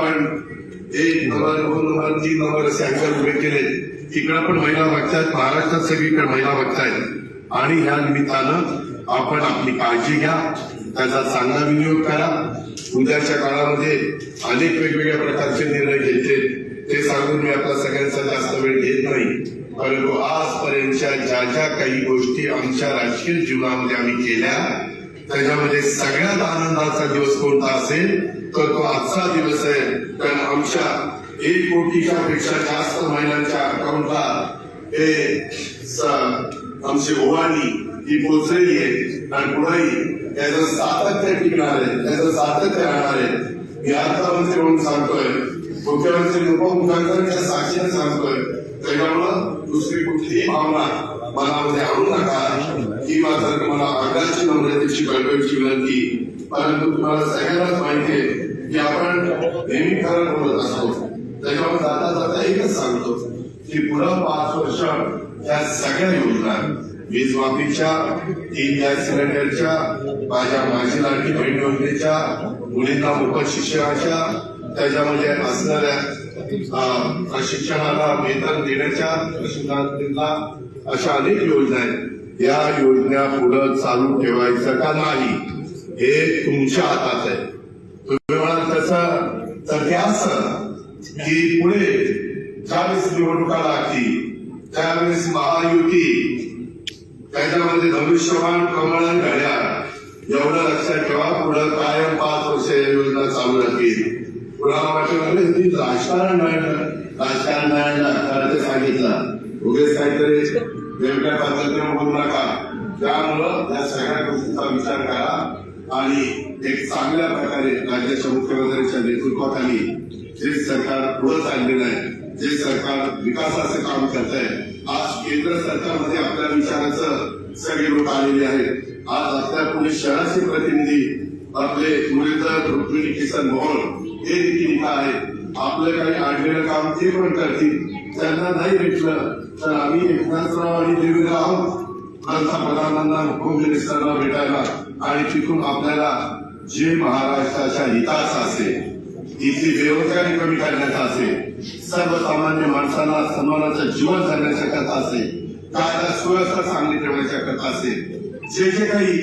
आपण एक नंबर दोन नंबर तीन नंबर असे अंक उभे केले तिकडं पण महिला बघतायत महाराष्ट्रात सगळीकडे महिला बघतायत. आणि ह्या निमित्तानं आपण आपली काळजी घ्या त्याचा चांगला विनियोग करा. उद्याच्या काळामध्ये अनेक वेगवेगळ्या प्रकारचे निर्णय घेतले. ते सांगून मी आपला सगळ्यांचा जास्त वेळ घेत नाही. परंतु आजपर्यंतच्या ज्या ज्या काही गोष्टी आमच्या राजकीय जीवनामध्ये आम्ही केल्या त्याच्यामध्ये सगळ्यात आनंदाचा दिवस कोणता असेल तर तो आजचा दिवस आहे. कारण आमच्या एक कोटीच्या पेक्षा जास्त महिलांच्या अकाउंटला हे आमची ओवाणी ही पोचलेली आहे. आणि पुढेही त्याचं सातत्य टिकणार आहे. त्याचं सातत्य राहणार आहे. मी अर्थमंत्री म्हणून सांगतोय. मुख्यमंत्री उपमुख्यमंत्र्यांच्या साक्षीने सांगतोय. त्याच्यामुळं दुसरी कुठलीही भावना मनामध्ये आणू नका. ही मात्र तुम्हाला आग्रहाची नम्रतेची कळकळीची विनंती परंतु तुम्हाला सगळ्यांनाच माहिती आहे की आपण नेहमी खरं बोलत असतो. त्याच्यावर जाता जाता एकच सांगतो की पुढं पाच वर्ष या सगळ्या योजना वीज माफीच्या तीन गॅस सिलेंडरच्या माझ्या माझी लाडकी बहीण योजनेच्या मुलींना मोफत शिक्षणाच्या त्याच्यामध्ये असणाऱ्या प्रशिक्षणाला वेतन देण्याच्या प्रशिक्षणार्थींना अशा अनेक योजना आहेत. या योजना पुढं चालू ठेवायचं का नाही हे तुमच्या हातात आहे. तुम्ही म्हणाल तसं तर ते असं की पुढे ज्यावेळेस निवडणुका लागतील त्यावेळेस महायुती त्याच्यामध्ये धनुष्यवान कमळ आणि घड्याळ एवढं लक्षात ठेवा पुढं कायम पाच वर्ष या योजना चालू राहतील. कुणाला वाटलं "अरे, राजकारण राजकारण नाही सांगितलं. उगेच काहीतरी वेगळ्या पद्धतीने बोलू नका. त्यामुळं या सगळ्या गोष्टीचा विचार करा आणि एक चांगल्या प्रकारे राज्याच्या मुख्यमंत्र्यांच्या नेतृत्वाखाली जे सरकार पुढे चाललेलं आहे जे सरकार विकासाचं काम करत आहे आज केंद्र सरकारमध्ये आपल्या विचाराचं सगळे लोक आलेले आहेत आज आपल्या पुणे शहराचे प्रतिनिधी आपले मुरलीधर रुक्मिणी किसन मोहन हे देखील इथं आहेत. आपलं काही आणलेलं काम ते पण करतील. त्यांना नाही भेटलं तर आम्ही एकनाथराव आणि देवीराव आहोत पंतप्रधानांना होम भेटायला आणि तिथून आपल्याला जे महाराष्ट्राच्या हिताचं असेल इथली बेरोजगारी कमी करण्याचा असेल सर्वसामान्य माणसांना सन्मानाचं जीवन जगण्याच्या करता असेल कायदा सुव्यवस्था चांगली ठेवण्याच्या कथा असेल जे जे काही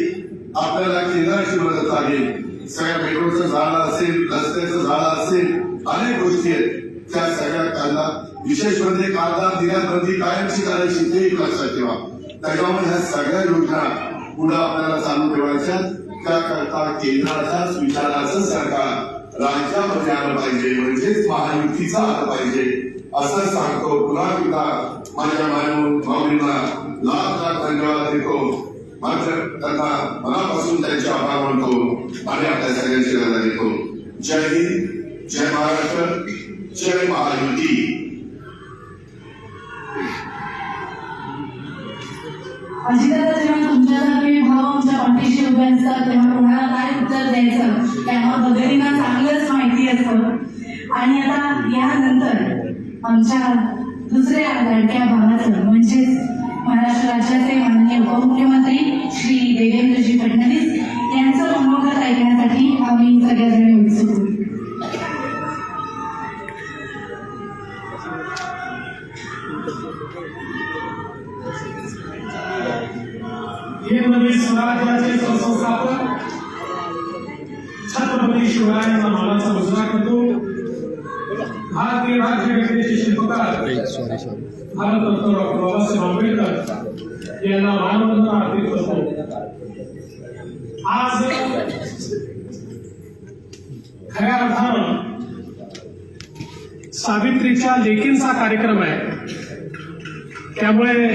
आपल्याला केंद्राची मदत लागेल सगळ्या मेट्रोचं झालं असेल रस्त्याचं झालं असेल अनेक गोष्टी आहेत. त्या सगळ्या कायदा विशेष म्हणजे कायदा निर्यात कायमची करायची ते एक लक्षात ठेवा. त्याच्यामुळे ह्या सगळ्या योजना पुढे आपल्याला चालू ठेवायच्या त्याकरता केंद्राचाच विचाराचं सरकार राज्यामध्ये आलं पाहिजे म्हणजेच महायुतीचं आलं पाहिजे असं सांगतो. पुन्हा एकदा माझ्या मानव माऊलींना लाख लाख धन्यवाद देतो. मात्र त्यांना मनापासून त्यांचे आभार मानतो आणि आपल्या सगळ्यांची गरजा देतो जय हिंद. जय महाराष्ट्र जय महायुती. जेव्हा तुमच्यासारखे भाव आमच्या पाठीशी उभे असतात तेव्हा कोणाला काय उत्तर द्यायचं? तेव्हा बघरींना चांगलंच माहिती असतं. आणि आता यानंतर आमच्या दुसऱ्या लाडक्या भावाचं म्हणजेच महाराष्ट्र राज्याचे माननीय उपमुख्यमंत्री श्री देवेंद्रजी फडणवीस यांचं मनोगत ऐकण्यासाठी आम्ही सगळ्या हिंदवी स्वराज्याचे संस्थापक छत्रपती शिवरायांना मानाचा मुजरा करतो भारतीय राज्यघटनेचे शिल्पकार भारतरत्न डॉक्टर बाबासाहेब आंबेडकर यांना मानवंदना अर्पित करतो आज खऱ्या अर्थानं सावित्रीच्या लेकींचा कार्यक्रम आहे. त्यामुळे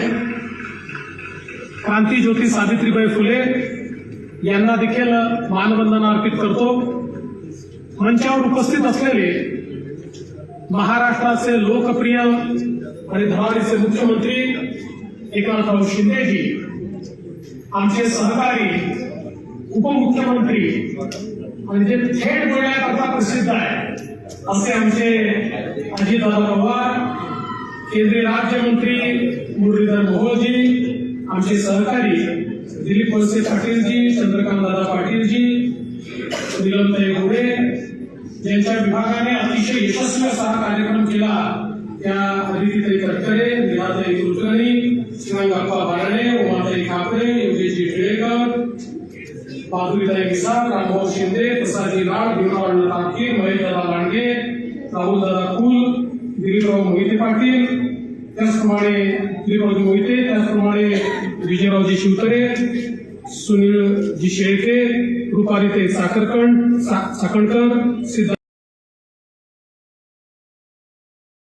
क्रांतीज्योती सावित्रीबाई फुले यांना देखील मानवंदना अर्पित करतो. मंचावर उपस्थित असलेले महाराष्ट्राचे लोकप्रिय आणि धडाडीचे मुख्यमंत्री एकनाथराव शिंदेजी आमचे सहकारी उपमुख्यमंत्री आणि जे थेट बोलण्याकरता प्रसिद्ध आहे असे आमचे अजितदादा पवार केंद्रीय राज्यमंत्री मुरलीधर मोहोळजी आमचे सहकारी दिलीप वळसे पाटीलजी चंद्रकांत दादा पाटीलजी निलमताई गोडे ज्यांच्या विभागाने अतिशय यशस्वी असा हा कार्यक्रम केला. त्या अदितीताई तटकरे निलाताई कुलकर्णी श्रीरंगाप्पा बारणे उमाताई कापरे योगेशजी टिळेकर माधुरीताई मिसाळ रामभाऊ शिंदे प्रसादजी राव भीमावर्ण तापकीर महेशदादा लांडगे राहुलदादा कुल दिलीपराव मोहिते पाटील त्याचप्रमाणे दिलीपरावजी मोहिते त्याचप्रमाणे विजयरावजी शिवतरे सुनीलजी शेळके रुपालीताई साखरकण सा- साखळकर सिद्ध